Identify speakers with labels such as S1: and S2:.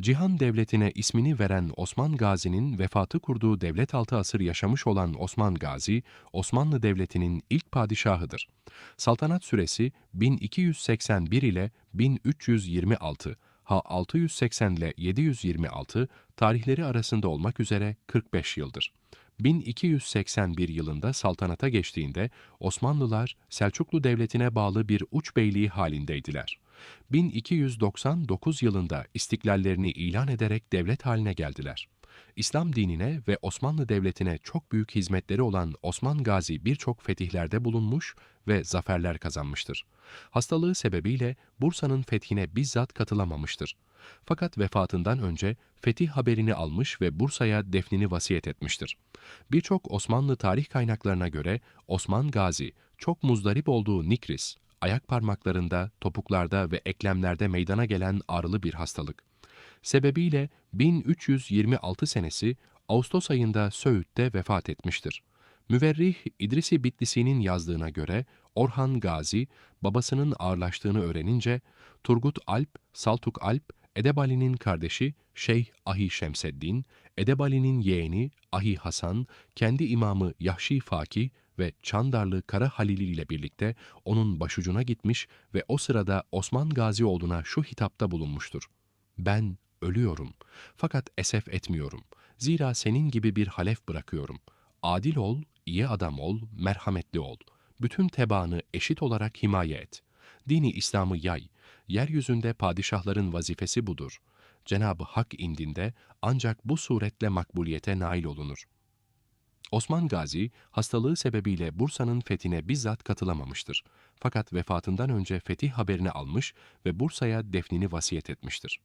S1: Cihan Devleti'ne ismini veren Osman Gazi'nin vefatı kurduğu devlet altı asır yaşamış olan Osman Gazi, Osmanlı Devleti'nin ilk padişahıdır. Saltanat süresi 1281 ile 1326, ha 680 ile 726 tarihleri arasında olmak üzere 45 yıldır. 1281 yılında saltanata geçtiğinde Osmanlılar Selçuklu Devleti'ne bağlı bir uç beyliği halindeydiler. 1299 yılında istiklallerini ilan ederek devlet haline geldiler. İslam dinine ve Osmanlı Devleti'ne çok büyük hizmetleri olan Osman Gazi birçok fetihlerde bulunmuş ve zaferler kazanmıştır. Hastalığı sebebiyle Bursa'nın fethine bizzat katılamamıştır. Fakat vefatından önce fetih haberini almış ve Bursa'ya defnini vasiyet etmiştir. Birçok Osmanlı tarih kaynaklarına göre Osman Gazi çok muzdarip olduğu Nikris, ayak parmaklarında, topuklarda ve eklemlerde meydana gelen ağrılı bir hastalık. Sebebiyle 1326 senesi Ağustos ayında Söğüt'te vefat etmiştir. Müverrih İdrisi Bitlisi'nin yazdığına göre Orhan Gazi babasının ağırlaştığını öğrenince Turgut Alp, Saltuk Alp, Edebali'nin kardeşi Şeyh Ahi Şemseddin, Edebali'nin yeğeni Ahi Hasan, kendi imamı Yahşi Faki ve Çandarlı Kara Halili ile birlikte onun başucuna gitmiş ve o sırada Osman Gazi olduğuna şu hitapta bulunmuştur. Ben ölüyorum fakat esef etmiyorum. Zira senin gibi bir halef bırakıyorum. Adil ol, iyi adam ol, merhametli ol. Bütün tebaanı eşit olarak himaye et. Dini İslam'ı yay. Yeryüzünde padişahların vazifesi budur. Cenab-ı Hak indinde ancak bu suretle makbuliyete nail olunur. Osman Gazi, hastalığı sebebiyle Bursa'nın fethine bizzat katılamamıştır. Fakat vefatından önce fetih haberini almış ve Bursa'ya defnini vasiyet etmiştir.